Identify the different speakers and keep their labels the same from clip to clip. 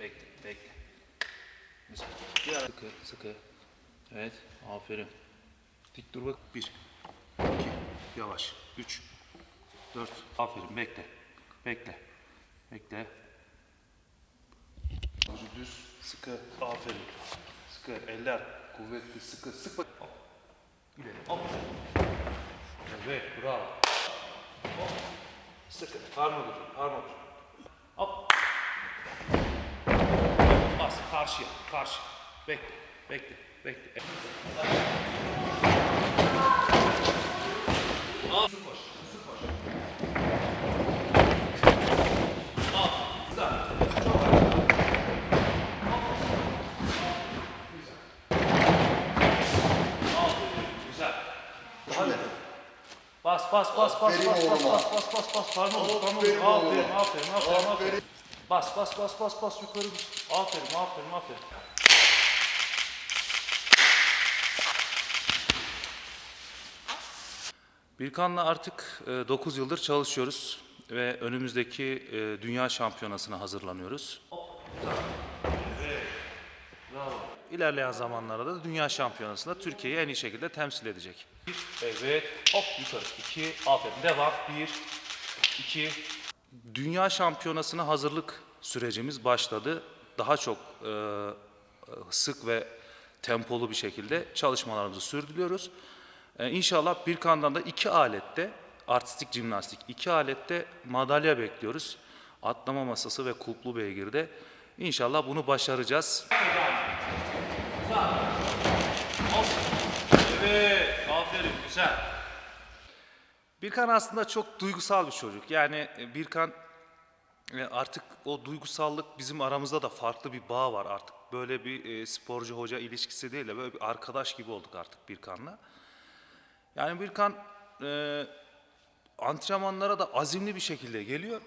Speaker 1: Bekle, bekle. Sıkı, sıkı. Evet, aferin. Dik dur bak. Bir, iki, yavaş. Üç, dört. Aferin, bekle. Bekle. Bekle. Ucu düz, sıkı. Aferin. Sıkı, eller kuvvetli, sıkı. Sık bak. İleri, al. Evet, bravo. Al. Sıkı, parmak ucu, parmak ucu. Karşıya. Karşı. Bekle. Bekle. Bekle. Al. Koş. Koş. Al. Güzel. Çok. Güzel. Güzel. Hadi. Bas bas bas bas bas bas bas bas bas bas
Speaker 2: aferin oğluma.
Speaker 1: aferin aferin aferin
Speaker 2: Aferin.
Speaker 1: Bas bas bas bas bas yukarı aferin aferin aferin Birkan'la artık 9 yıldır çalışıyoruz ve önümüzdeki e, dünya şampiyonasına hazırlanıyoruz. İlerleyen zamanlarda da dünya şampiyonasında Türkiye'yi en iyi şekilde temsil edecek. Evet, hop yukarı. İki, aferin. Devam. Bir, iki. Dünya şampiyonasına hazırlık sürecimiz başladı. Daha çok e, sık ve tempolu bir şekilde çalışmalarımızı sürdürüyoruz. E, inşallah bir kandan da iki alette, artistik jimnastik iki alette madalya bekliyoruz. Atlama masası ve kulplu beygirde. İnşallah bunu başaracağız. Evet, aferin, güzel. Birkan aslında çok duygusal bir çocuk. Yani e, Birkan e, artık o duygusallık bizim aramızda da farklı bir bağ var artık. Böyle bir e, sporcu hoca ilişkisi değil de böyle bir arkadaş gibi olduk artık Birkan'la. Yani Birkan e, antrenmanlara da azimli bir şekilde geliyor.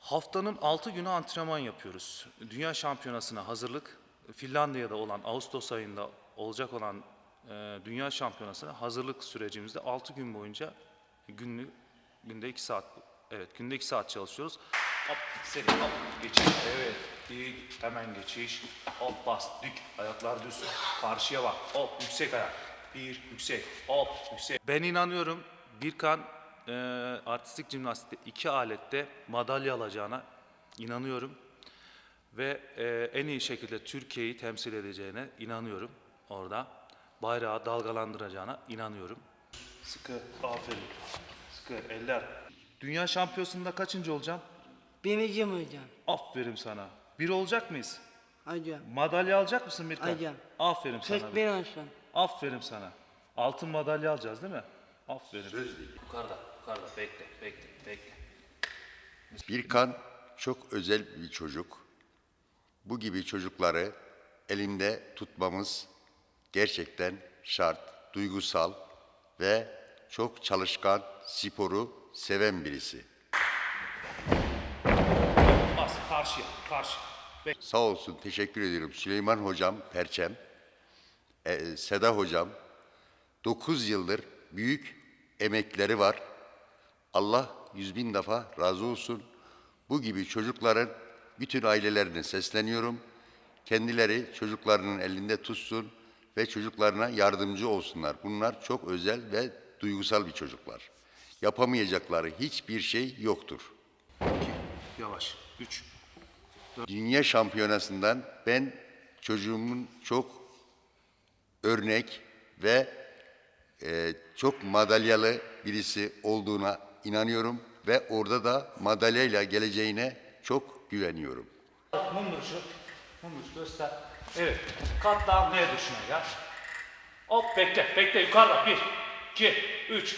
Speaker 1: Haftanın 6 günü antrenman yapıyoruz. Dünya şampiyonasına hazırlık. Finlandiya'da olan Ağustos ayında olacak olan e, dünya şampiyonasına hazırlık sürecimizde 6 gün boyunca günlük günde 2 saat evet günde 2 saat çalışıyoruz. Hop seri hop geçiş evet dik hemen geçiş hop bas dik ayaklar düz karşıya bak hop yüksek ayak bir yüksek hop yüksek. Ben inanıyorum Birkan e, artistik jimnastikte iki alette madalya alacağına inanıyorum ve e, en iyi şekilde Türkiye'yi temsil edeceğine inanıyorum orada. Bayrağı dalgalandıracağına inanıyorum. Sıkı, aferin. Sıkı, eller. Dünya şampiyonasında kaçıncı olacağım?
Speaker 3: Birinci mi hocam?
Speaker 1: Aferin sana. Bir olacak mıyız?
Speaker 3: Hocam.
Speaker 1: Madalya alacak mısın bir tane?
Speaker 3: Alacağım.
Speaker 1: Aferin sana.
Speaker 3: 41 olsun.
Speaker 1: Aferin sana. Altın madalya alacağız değil mi? Aferin. Söz değil. Yukarıda, yukarıda. Bekle, bekle, bekle.
Speaker 2: Birkan çok özel bir çocuk. Bu gibi çocukları elinde tutmamız gerçekten şart, duygusal ve çok çalışkan, sporu seven birisi.
Speaker 1: Bas, karşıya, karşı.
Speaker 2: Sağ olsun, teşekkür ediyorum. Süleyman Hocam, Perçem, e, Seda Hocam, 9 yıldır büyük emekleri var. Allah yüz bin defa razı olsun. Bu gibi çocukların bütün ailelerine sesleniyorum. Kendileri çocuklarının elinde tutsun ve çocuklarına yardımcı olsunlar. Bunlar çok özel ve duygusal bir çocuklar. Yapamayacakları hiçbir şey yoktur.
Speaker 1: Yavaş. Üç.
Speaker 2: Dünya şampiyonasından ben çocuğumun çok örnek ve e, çok madalyalı birisi olduğuna inanıyorum ve orada da madalyayla geleceğine çok güveniyorum.
Speaker 1: Mum duruşu. Mum duruşu göster. Evet. Katlan ne düşünüyor ya? Hop bekle, bekle yukarıda. Bir, iki, üç.